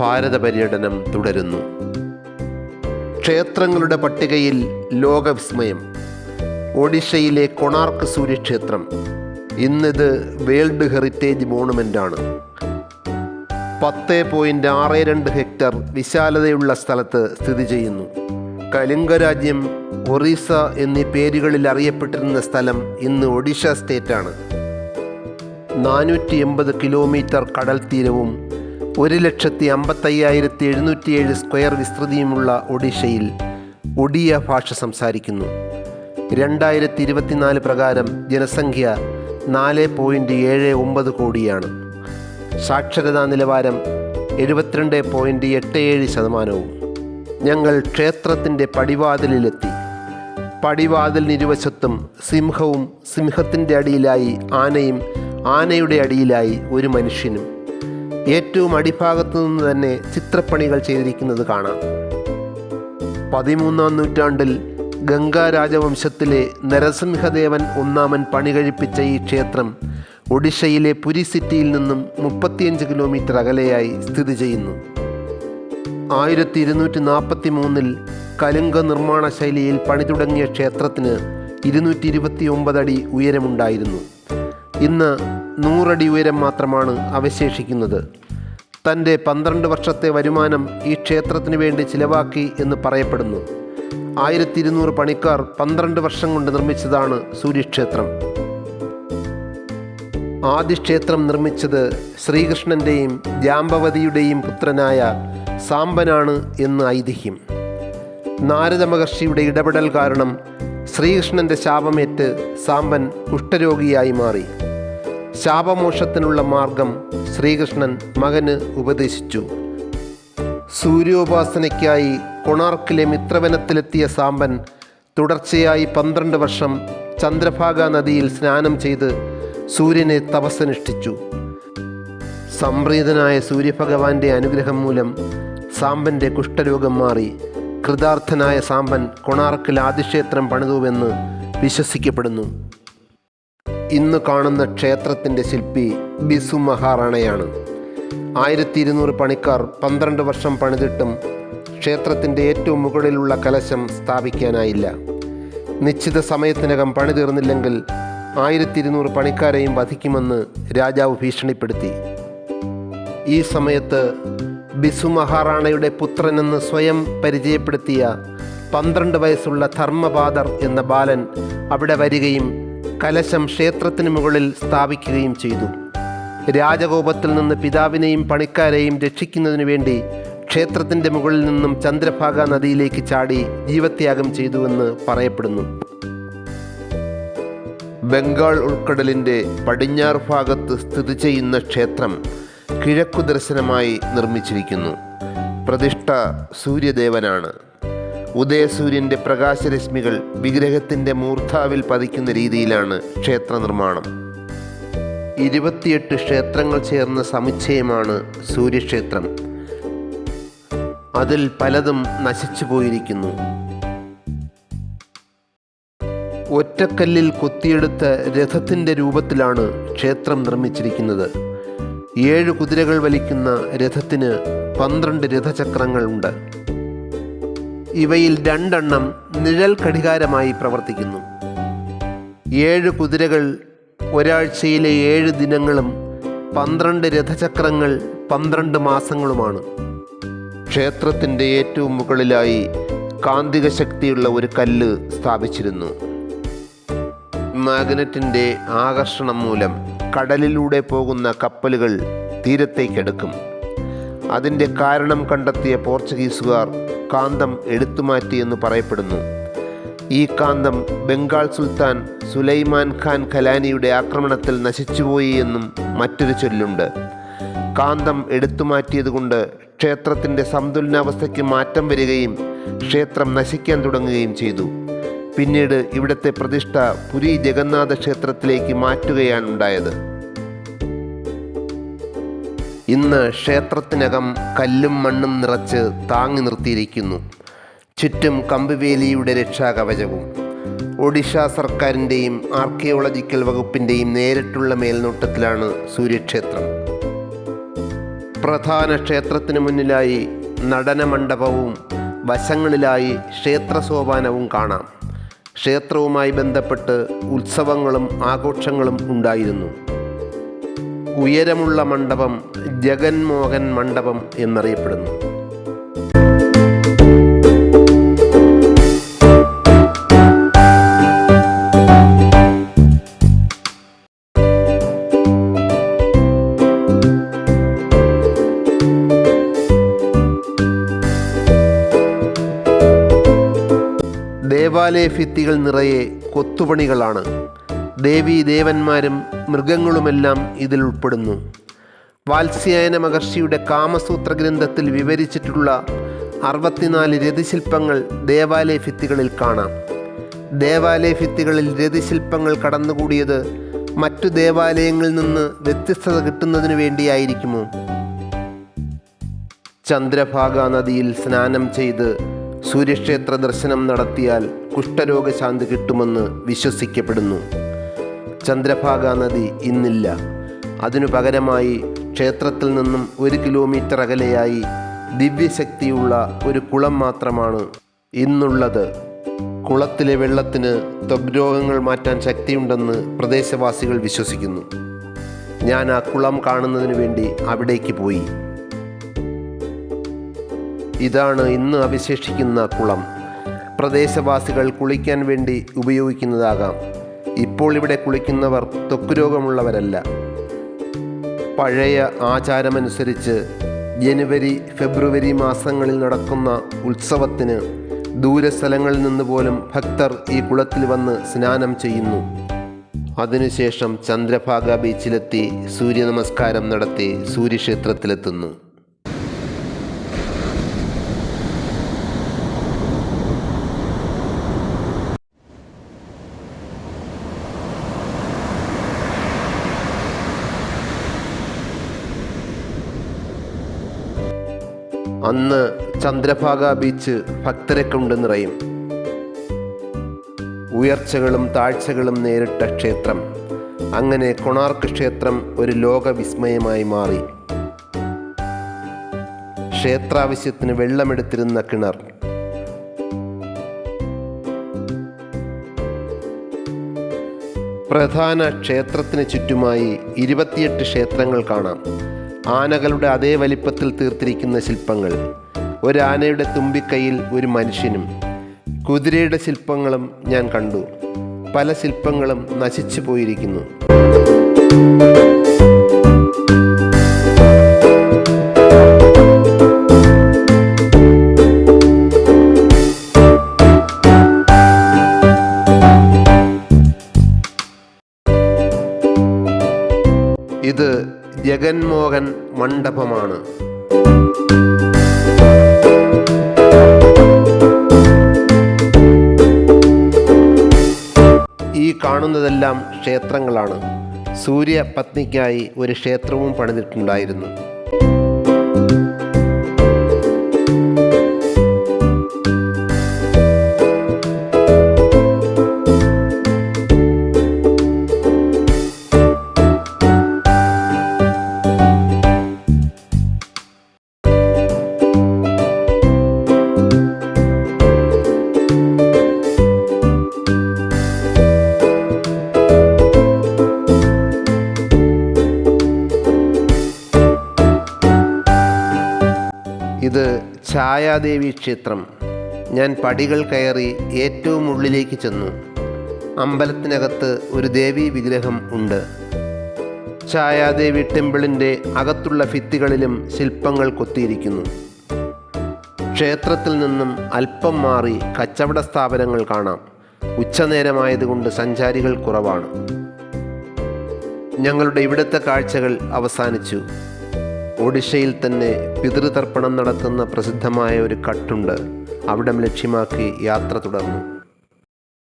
ഭാരത പര്യടനം തുടരുന്നു. ക്ഷേത്രങ്ങളുടെ പട്ടികയിൽ ലോകവിസ്മയം ഒഡീഷയിലെ കൊണാർക്ക് സൂര്യക്ഷേത്രം. ഇന്നിത് വേൾഡ് ഹെറിറ്റേജ് മോണുമെന്റാണ് പത്ത് പോയിന്റ് ആറ് രണ്ട് ഹെക്ടർ വിശാലതയുള്ള സ്ഥലത്ത് സ്ഥിതി ചെയ്യുന്നു. കലിംഗരാജ്യം ഒറീസ എന്നീ പേരുകളിൽ അറിയപ്പെട്ടിരുന്ന സ്ഥലം ഇന്ന് ഒഡീഷ സ്റ്റേറ്റാണ്. നാനൂറ്റി എൺപത് കിലോമീറ്റർ കടൽ തീരവും ഒരു ലക്ഷത്തി അമ്പത്തയ്യായിരത്തി എഴുന്നൂറ്റിയേഴ് സ്ക്വയർ വിസ്തൃതിയുമുള്ള ഒഡീഷയിൽ ഒഡിയ ഭാഷ സംസാരിക്കുന്നു. രണ്ടായിരത്തി ഇരുപത്തിനാല് പ്രകാരം ജനസംഖ്യ നാല് പോയിന്റ് ഏഴ് ഒമ്പത് കോടിയാണ്. സാക്ഷരതാ നിലവാരം എഴുപത്തിരണ്ട് പോയിന്റ് എട്ട് ഏഴ് ശതമാനവും. ഞങ്ങൾ ക്ഷേത്രത്തിന്റെ പടിവാതിലിലെത്തി. പടിവാതിലിനിരുവശത്തും സിംഹവും സിംഹത്തിന്റെ അടിയിലായി ആനയും ആനയുടെ അടിയിലായി ഒരു മനുഷ്യനും. ഏറ്റവും അടിഭാഗത്തു നിന്ന് തന്നെ ചിത്രപ്പണികൾ ചെയ്തിരിക്കുന്നത് കാണാം. പതിമൂന്നാം നൂറ്റാണ്ടിൽ ഗംഗാ രാജവംശത്തിലെ നരസിംഹദേവൻ ഒന്നാമൻ പണി കഴിപ്പിച്ച ഈ ക്ഷേത്രം ഒഡീഷയിലെ പുരി സിറ്റിയിൽ നിന്നും മുപ്പത്തിയഞ്ച് കിലോമീറ്റർ അകലെയായി സ്ഥിതി ചെയ്യുന്നു. ആയിരത്തി ഇരുന്നൂറ്റി നാൽപ്പത്തി മൂന്നിൽ കലുങ്ക നിർമ്മാണ ശൈലിയിൽ പണി തുടങ്ങിയ ക്ഷേത്രത്തിന് ഇരുന്നൂറ്റി ഇരുപത്തി ഒമ്പത് അടി ഉയരമുണ്ടായിരുന്നു. ഇന്ന് നൂറടി ഉയരം മാത്രമാണ് അവശേഷിക്കുന്നത്. തന്റെ പന്ത്രണ്ട് വർഷത്തെ വരുമാനം ഈ ക്ഷേത്രത്തിന് വേണ്ടി ചിലവാക്കി എന്ന് പറയപ്പെടുന്നു. ആയിരത്തി ഇരുന്നൂറ് പണിക്കാർ പന്ത്രണ്ട് വർഷം കൊണ്ട് നിർമ്മിച്ചതാണ് സൂര്യക്ഷേത്രം. ആദ്യ ക്ഷേത്രം നിർമ്മിച്ചത് ശ്രീകൃഷ്ണന്റെയും ജാമ്പവതിയുടെയും പുത്രനായ സാമ്പനാണ് എന്ന് ഐതിഹ്യം. നാരദ മഹർഷിയുടെ ഇടപെടൽ കാരണം ശ്രീകൃഷ്ണന്റെ ശാപമേറ്റ് സാമ്പൻ കുഷ്ഠരോഗിയായി മാറി. ശാപമോക്ഷത്തിനുള്ള മാർഗം ശ്രീകൃഷ്ണൻ മകന് ഉപദേശിച്ചു. സൂര്യോപാസനയ്ക്കായി കൊണാർക്കിലെ മിത്രവനത്തിലെത്തിയ സാമ്പൻ തുടർച്ചയായി പന്ത്രണ്ട് വർഷം ചന്ദ്രഭാഗ നദിയിൽ സ്നാനം ചെയ്ത് സൂര്യനെ തപസ്സനുഷ്ഠിച്ചു. സംപ്രീതനായ സൂര്യഭഗവാന്റെ അനുഗ്രഹം മൂലം സാമ്പന്റെ കുഷ്ഠരോഗം മാറി കൃതാർത്ഥനായ സാമ്പൻ കൊണാർക്കിൽ ആദിക്ഷേത്രം പണിതുവെന്ന് വിശ്വസിക്കപ്പെടുന്നു. ഇന്ന് കാണുന്ന ക്ഷേത്രത്തിന്റെ ശില്പി ബിസു മഹാറാണയാണ്. ആയിരത്തി ഇരുന്നൂറ് പണിക്കാർ പന്ത്രണ്ട് വർഷം പണിതിട്ടും ക്ഷേത്രത്തിന്റെ ഏറ്റവും മുകളിലുള്ള കലശം സ്ഥാപിക്കാനായില്ല. നിശ്ചിത സമയത്തിനകം പണി തീർന്നില്ലെങ്കിൽ ആയിരത്തി ഇരുന്നൂറ് പണിക്കാരെയും വധിക്കുമെന്ന് രാജാവ് ഭീഷണിപ്പെടുത്തി. ഈ സമയത്ത് ബിസു മഹാറാണയുടെ പുത്രനെന്ന് സ്വയം പരിചയപ്പെടുത്തിയ പന്ത്രണ്ട് വയസ്സുള്ള ധർമ്മപാദർ എന്ന ബാലൻ അവിടെ വരികയും കലശം ക്ഷേത്രത്തിന് മുകളിൽ സ്ഥാപിക്കുകയും ചെയ്തു. രാജകോപത്തിൽ നിന്ന് പിതാവിനെയും പണിക്കാരെയും രക്ഷിക്കുന്നതിനു വേണ്ടി ക്ഷേത്രത്തിന്റെ മുകളിൽ നിന്നും ചന്ദ്രഭാഗ നദിയിലേക്ക് ചാടി ജീവത്യാഗം ചെയ്തുവെന്ന് പറയപ്പെടുന്നു. ബംഗാൾ ഉൾക്കടലിന്റെ പടിഞ്ഞാറ് ഭാഗത്ത് സ്ഥിതി ചെയ്യുന്ന ക്ഷേത്രം കിഴക്കു ദർശനമായി നിർമ്മിച്ചിരിക്കുന്നു. പ്രതിഷ്ഠ സൂര്യദേവനാണ്. ഉദയസൂര്യന്റെ പ്രകാശരശ്മികൾ വിഗ്രഹത്തിന്റെ മൂർധാവിൽ പതിക്കുന്ന രീതിയിലാണ് ക്ഷേത്ര നിർമ്മാണം ഇരുപത്തിയെട്ട് ക്ഷേത്രങ്ങൾ ചേർന്ന സമുച്ചയമാണ് സൂര്യക്ഷേത്രം. അതിൽ പലതും നശിച്ചു പോയിരിക്കുന്നു. ഒറ്റക്കല്ലിൽ കൊത്തിയെടുത്ത രഥത്തിന്റെ രൂപത്തിലാണ് ക്ഷേത്രം നിർമ്മിച്ചിരിക്കുന്നത്. ഏഴ് കുതിരകൾ വലിക്കുന്ന രഥത്തിന് പന്ത്രണ്ട് രഥചക്രങ്ങൾ ഉണ്ട് ഇവയിൽ രണ്ടെണ്ണം നിഴൽ ഘടികാരമായി പ്രവർത്തിക്കുന്നു. ഏഴ് കുതിരകൾ ഒരാഴ്ചയിലെ ഏഴ് ദിനങ്ങളും പന്ത്രണ്ട് രഥചക്രങ്ങൾ പന്ത്രണ്ട് മാസങ്ങളുമാണ്. ക്ഷേത്രത്തിന്റെ ഏറ്റവും മുകളിലായി കാന്തിക ശക്തിയുള്ള ഒരു കല്ല് സ്ഥാപിച്ചിരുന്നു. മാഗ്നറ്റിന്റെ ആകർഷണം മൂലം കടലിലൂടെ പോകുന്ന കപ്പലുകൾ തീരത്തേക്കെടുക്കും. അതിന്റെ കാരണം കണ്ടെത്തിയ പോർച്ചുഗീസുകാർ കാന്തം എടുത്തുമാറ്റി എന്ന് പറയപ്പെടുന്നു. ഈ കാന്തം ബംഗാൾ സുൽത്താൻ സുലൈമാൻ ഖാൻ ഖലാനിയുടെ ആക്രമണത്തിൽ നശിച്ചുപോയി എന്നും മറ്റൊരു ചൊല്ലുണ്ട്. കാന്തം എടുത്തുമാറ്റിയതുകൊണ്ട് ക്ഷേത്രത്തിന്റെ സന്തുലനാവസ്ഥയ്ക്ക് മാറ്റം വരികയും ക്ഷേത്രം നശിക്കാൻ തുടങ്ങുകയും ചെയ്തു. പിന്നീട് ഇവിടുത്തെ പ്രതിഷ്ഠ പുരി ജഗന്നാഥ ക്ഷേത്രത്തിലേക്ക് മാറ്റുകയാണ് ഉണ്ടായത്. ഇന്ന് ക്ഷേത്രത്തിനകം കല്ലും മണ്ണും നിറച്ച് താങ്ങി നിർത്തിയിരിക്കുന്നു. ചുറ്റും കമ്പുവേലിയുടെ രക്ഷാകവചവും. ഒഡീഷ സർക്കാരിന്റെയും ആർക്കിയോളജിക്കൽ വകുപ്പിന്റെയും നേരിട്ടുള്ള മേൽനോട്ടത്തിലാണ് സൂര്യക്ഷേത്രം. പ്രധാന ക്ഷേത്രത്തിന് മുന്നിലായി നടനമണ്ഡപവും വശങ്ങളിലായി ക്ഷേത്ര സോപാനവും കാണാം. ക്ഷേത്രവുമായി ബന്ധപ്പെട്ട് ഉത്സവങ്ങളും ആഘോഷങ്ങളും ഉണ്ടായിരുന്നു. ഉയരമുള്ള മണ്ഡപം ജഗൻമോഹൻ മണ്ഡപം എന്നറിയപ്പെടുന്നു. ദേവാലയ ഭിത്തികൾ നിറയെ കൊത്തുപണികളാണ്. ദേവീ ദേവന്മാരും മൃഗങ്ങളുമെല്ലാം ഇതിൽ ഉൾപ്പെടുന്നു. വാത്സ്യായന മഹർഷിയുടെ കാമസൂത്ര ഗ്രന്ഥത്തിൽ വിവരിച്ചിട്ടുള്ള അറുപത്തിനാല് രതിശില്പങ്ങൾ ദേവാലയ ഭിത്തികളിൽ കാണാം. ദേവാലയ ഭിത്തികളിൽ രതിശില്പങ്ങൾ കടന്നുകൂടിയത് മറ്റു ദേവാലയങ്ങളിൽ നിന്ന് വ്യത്യസ്തത കിട്ടുന്നതിന് വേണ്ടിയായിരിക്കുമോ? ചന്ദ്രഭാഗ നദിയിൽ സ്നാനം ചെയ്ത് സൂര്യക്ഷേത്ര ദർശനം നടത്തിയാൽ കുഷ്ഠരോഗശാന്തി കിട്ടുമെന്ന് വിശ്വസിക്കപ്പെടുന്നു. ചന്ദ്രഭാഗ നദി ഇന്നില്ല. അതിനു പകരമായി ക്ഷേത്രത്തിൽ നിന്നും ഒരു കിലോമീറ്റർ അകലെയായി ദിവ്യശക്തിയുള്ള ഒരു കുളം മാത്രമാണ് ഇന്നുള്ളത്. കുളത്തിലെ വെള്ളത്തിന് ത്വഗ്രോഗങ്ങൾ മാറ്റാൻ ശക്തിയുണ്ടെന്ന് പ്രദേശവാസികൾ വിശ്വസിക്കുന്നു. ഞാൻ ആ കുളം കാണുന്നതിന് വേണ്ടി അവിടേക്ക് പോയി. ഇതാണ് ഇന്ന് അവശേഷിക്കുന്ന കുളം. പ്രദേശവാസികൾ കുളിക്കാൻ വേണ്ടി ഉപയോഗിക്കുന്നതാകാം. ഇപ്പോൾ ഇവിടെ കുളിക്കുന്നവർ ത്വക്ക് രോഗമുള്ളവരല്ല. പഴയ ആചാരമനുസരിച്ച് ജനുവരി ഫെബ്രുവരി മാസങ്ങളിൽ നടക്കുന്ന ഉത്സവത്തിന് ദൂരസ്ഥലങ്ങളിൽ നിന്ന് പോലും ഭക്തർ ഈ കുളത്തിൽ വന്ന് സ്നാനം ചെയ്യുന്നു. അതിനുശേഷം ചന്ദ്രഭാഗ ബീച്ചിലെത്തി സൂര്യനമസ്കാരം നടത്തി സൂര്യക്ഷേത്രത്തിലെത്തുന്നു. അന്ന് ചന്ദ്രഭാഗ ബീച്ച് ഭക്തരെ കൊണ്ട് നിറയും. ഉയർച്ചകളും താഴ്ചകളും നേരിട്ട ക്ഷേത്രം. അങ്ങനെ കൊണാർക്ക് ക്ഷേത്രം ഒരു ലോക വിസ്മയമായി മാറി. ക്ഷേത്രാവശ്യത്തിന് വെള്ളമെടുത്തിരുന്ന കിണർ. പ്രധാന ക്ഷേത്രത്തിന് ചുറ്റുമായി ഇരുപത്തിയെട്ട് ക്ഷേത്രങ്ങൾ കാണാം. ആനകളുടെ അതേ വലിപ്പത്തിൽ തീർത്തിരിക്കുന്ന ശില്പങ്ങൾ. ഒരു ആനയുടെ തുമ്പിക്കൈയിൽ ഒരു മനുഷ്യനും കുതിരയുടെ ശില്പങ്ങളും ഞാൻ കണ്ടു. പല ശില്പങ്ങളും നശിച്ചു പോയിരിക്കുന്നു. ജഗൻമോഹൻ മണ്ഡപമാണ്. ഈ കാണുന്നതെല്ലാം ക്ഷേത്രങ്ങളാണ്. സൂര്യപത്നിക്കായി ഒരു ക്ഷേത്രവും പണിതിട്ടുണ്ടായിരുന്നു. ഇത് ഛായാദേവി ക്ഷേത്രം. ഞാൻ പടികൾ കയറി ഏറ്റവും ഉള്ളിലേക്ക് ചെന്നു. അമ്പലത്തിനകത്ത് ഒരു ദേവീ വിഗ്രഹം ഉണ്ട്. ഛായാദേവി ടെമ്പിളിന്റെ അകത്തുള്ള ഭിത്തികളിലും ശില്പങ്ങൾ കൊത്തിയിരിക്കുന്നു. ക്ഷേത്രത്തിൽ നിന്നും അല്പം മാറി കച്ചവട സ്ഥാപനങ്ങൾ കാണാം. ഉച്ചനേരമായതുകൊണ്ട് സഞ്ചാരികൾ കുറവാണ്. ഞങ്ങളുടെ ഇവിടുത്തെ കാഴ്ചകൾ അവസാനിച്ചു. ഒഡീഷയിൽ തന്നെ പിതൃതർപ്പണം നടത്തുന്ന പ്രസിദ്ധമായ ഒരു കട്ടുണ്ട്. അവിടം ലക്ഷ്യമാക്കി യാത്ര തുടർന്നു.